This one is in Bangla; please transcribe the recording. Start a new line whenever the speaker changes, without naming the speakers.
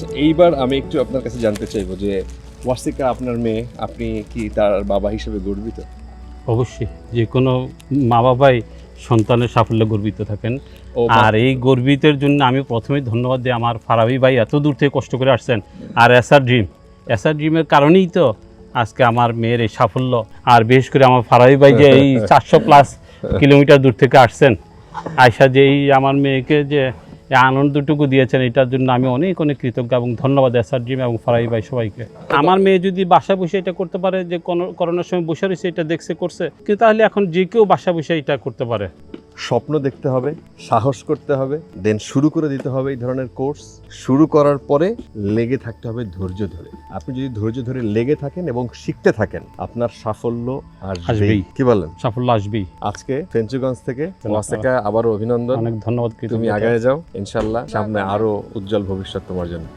আচ্ছা এইবার আমি একটু আপনার কাছে জানতে চাইব যে ওয়াসিকা আপনার মেয়ে আপনি কি তার বাবা হিসেবে গর্বিত?
অবশ্যই যে কোনো মা বাবাই সন্তানের সাফল্যে গর্বিত থাকেন। আর এই গর্বিতের জন্য আমি প্রথমেই ধন্যবাদ দিই আমার ফারাবি ভাই এত দূর থেকে কষ্ট করে আসছেন। আর এসআর ড্রিম এসআর ড্রিমের কারণেই তো আজকে আমার মেয়ের এই সাফল্য। আর বিশেষ করে আমার ফারাবি ভাই যে এই চারশো প্লাস কিলোমিটার দূর থেকে আসছেন। আয়সা যে এই আমার মেয়েকে যে এই আনন্দটুকু দিয়েছেন, এটার জন্য আমি অনেক অনেক কৃতজ্ঞ এবং ধন্যবাদ এসআর জিম এবং ফারাই ভাই সবাইকে। আমার মেয়ে যদি বাসা বসে এটা করতে পারে, যে করোনার সময় বসে রয়েছে, এটা দেখছে, করছে, কিন্তু তাহলে এখন যে কেউ বাসা বসে এটা করতে পারে।
স্বপ্ন দেখতে হবে সাহস করতে হবে দেন শুরু করে দিতে হবে এই ধরনের কোর্স শুরু করার পরে লেগে থাকতে হবে ধৈর্য ধরে। আপনি যদি ধৈর্য ধরে লেগে থাকেন এবং শিখতে থাকেন আপনার সাফল্য আসবেই। কি বলেন?
সাফল্য আসবেই।
আজকে ফেঞ্চুগঞ্জ থেকে ওয়াসিকা আবারও অভিনন্দন।
অনেক ধন্যবাদ
তুমি। আগায় যাও ইনশাল্লাহ সামনে আরও উজ্জ্বল ভবিষ্যৎ তোমার জন্য।